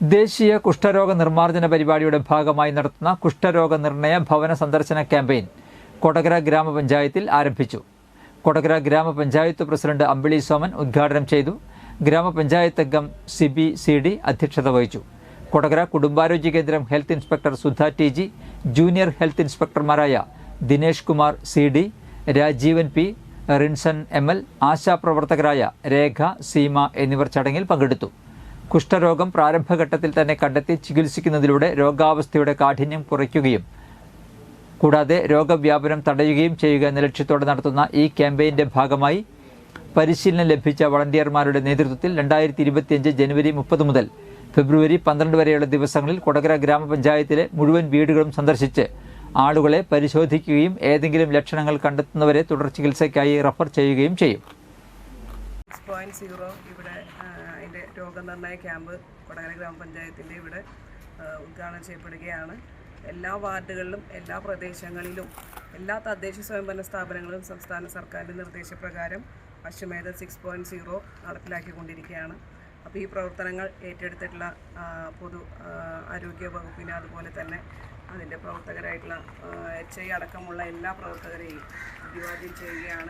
ദേശീയ കുഷ്ഠരോഗ നിർമ്മാർജന പരിപാടിയുടെ ഭാഗമായി നടത്തുന്ന കുഷ്ഠരോഗ നിർണയ ഭവന സന്ദർശന ക്യാമ്പയിൻ കൊടകര ഗ്രാമപഞ്ചായത്തിൽ ആരംഭിച്ചു. കൊടകര ഗ്രാമപഞ്ചായത്ത് പ്രസിഡന്റ് അമ്പിളി സോമൻ ഉദ്ഘാടനം ചെയ്തു. ഗ്രാമപഞ്ചായത്ത് അംഗം സിബി സി ഡി അധ്യക്ഷത വഹിച്ചു. കൊടകര കുടുംബാരോഗ്യ കേന്ദ്രം health inspector Sudha T G junior health ഇൻസ്പെക്ടർമാരായ Dinesh Kumar C D Rajeevan P Rinson M L ആശാപ്രവർത്തകരായ Rekha Seema എന്നിവർ ചടങ്ങിൽ പങ്കെടുത്തു. കുഷ്ഠരോഗം പ്രാരംഭഘട്ടത്തിൽ തന്നെ കണ്ടെത്തി ചികിത്സിക്കുന്നതിലൂടെ രോഗാവസ്ഥയുടെ കാഠിന്യം കുറയ്ക്കുകയും കൂടാതെ രോഗവ്യാപനം തടയുകയും ചെയ്യുക എന്ന ലക്ഷ്യത്തോടെ നടത്തുന്ന ഈ ക്യാമ്പയിന്റെ ഭാഗമായി പരിശീലനം ലഭിച്ച വളണ്ടിയർമാരുടെ നേതൃത്വത്തിൽ രണ്ടായിരത്തി ഇരുപത്തിയഞ്ച് ജനുവരി മുപ്പത് മുതൽ ഫെബ്രുവരി പന്ത്രണ്ട് വരെയുള്ള ദിവസങ്ങളിൽ കൊടകര ഗ്രാമപഞ്ചായത്തിലെ മുഴുവൻ വീടുകളും സന്ദർശിച്ച് ആളുകളെ പരിശോധിക്കുകയും ഏതെങ്കിലും ലക്ഷണങ്ങൾ കണ്ടെത്തുന്നവരെ തുടർ ചികിത്സയ്ക്കായി റഫർ ചെയ്യുകയും ചെയ്യും. ഇവിടെ രോഗനിർണയ ക്യാമ്പ് കൊടകര ഗ്രാമപഞ്ചായത്തിന്റെ ഇവിടെ ഉദ്ഘാടനം ചെയ്യപ്പെടുകയാണ്. എല്ലാ വാർഡുകളിലും എല്ലാ പ്രദേശങ്ങളിലും എല്ലാ തദ്ദേശ സ്വയംഭരണ സ്ഥാപനങ്ങളും സംസ്ഥാന സർക്കാരിന്റെ നിർദ്ദേശപ്രകാരം അശ്വമേധ സിക്സ് പോയിന്റ് സീറോ നടപ്പിലാക്കിക്കൊണ്ടിരിക്കുകയാണ്. അപ്പോൾ ഈ പ്രവർത്തനങ്ങൾ ഏറ്റെടുത്തിട്ടുള്ള പൊതു ആരോഗ്യ വകുപ്പിനെ അതുപോലെ തന്നെ അതിന്റെ പ്രവർത്തകരായിട്ടുള്ള എച്ച് ഐ അടക്കമുള്ള എല്ലാ പ്രവർത്തകരെയും അഭിവാദ്യം ചെയ്യുകയാണ്.